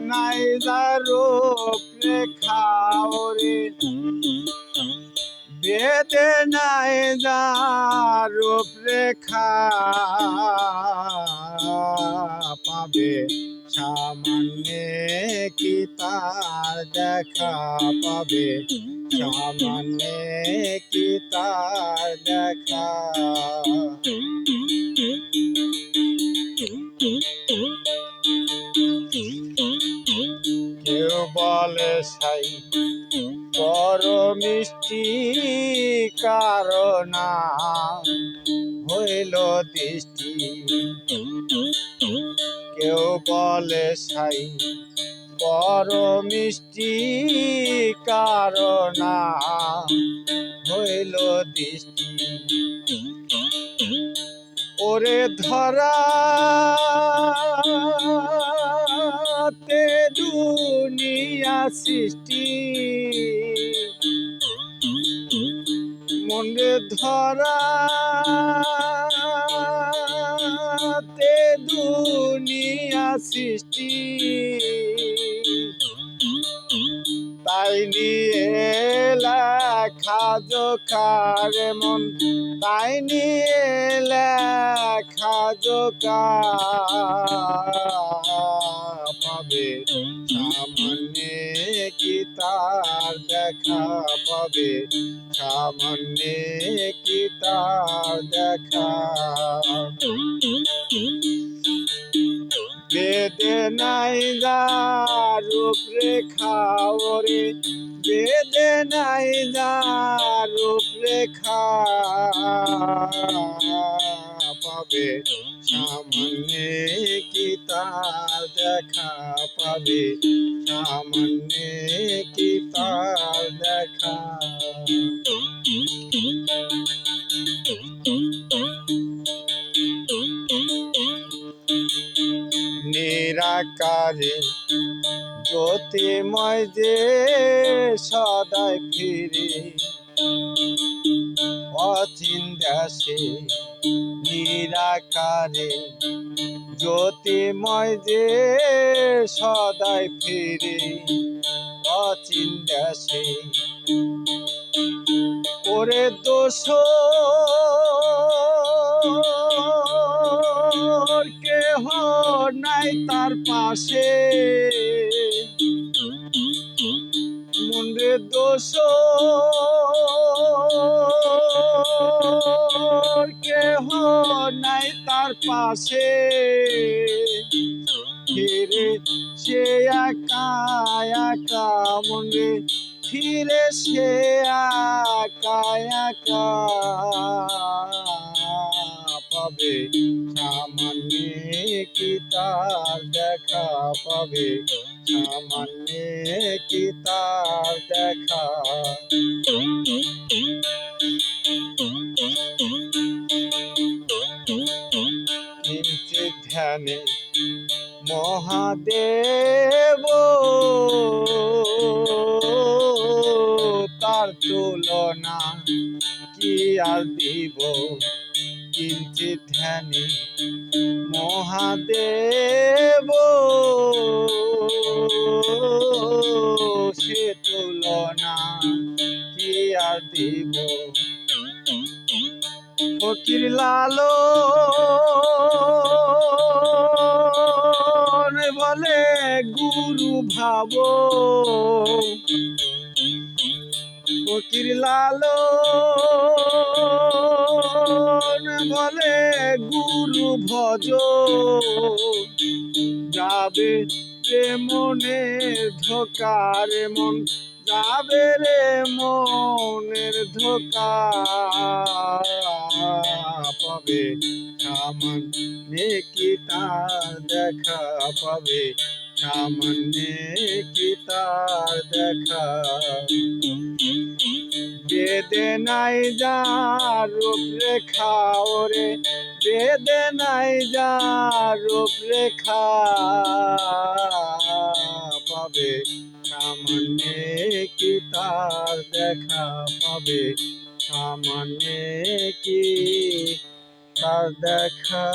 নাই রূপ রেখাও রে বেদে রূপ রেখা পাবে সামান্যে কি তার দেখা পাবে? সামান্যে কি তার দেখা বলে বড় মিষ্টি কারণা হইল দৃষ্টি। কেউ বলে সাই, বড় মিষ্টি কারণা হইল দৃষ্টি। ওরে ধরা সৃষ্টি। মনে ধরা তে দুনিয়া সৃষ্টি। তাই নিয়ে লেখা জোকার মন, তাই নিয়ে লেখা জোকা দেখা পাবে। সামান্যে কি দেখা। বেদে নাই রূপ রেখা ওরে। বেদে নাই রূপ রেখা পাবে। সামনে কি তার দেখা পাবে। সামনে কি নিরাকারে জ্যোতিময় যে সদায় ফিরে। অচিন দেশে, নিরাকারে। জ্যোতিময় যে সদায় ফিরে। অচিন দেশে। ওরে দোষ নাই তার পাশে। মন্দিরে দোষ কেহ নাই তার পাশে। ফিরে সে একা একা মনে ফিরে সে একা একা পাবে। কি তার দেখা পাবে? সামান্য কি তার দেখা? কিঞ্চিত ধ্যানে মহাদেব তুলনা কি আর দিব? কিঞ্চিত ধ্যানে মহাদেব। সে তুলনা কি আর দিব? ফকির লালো বলে গুরু ভাব। ফকির লালো বলে গুরু ভজ। যাবে রে মনে ধোকার মন, যাবে রে মনের ধোকা। পাবে সামান্যে কি দেখা, পাবে সামান্যে কি তার দেখা। নাই যা রূপ রেখা ওরে। বেদে নাই যা রূপ রেখা। পাবে সামনে কি তার দেখা? পাবে সামনে কি তার দেখা?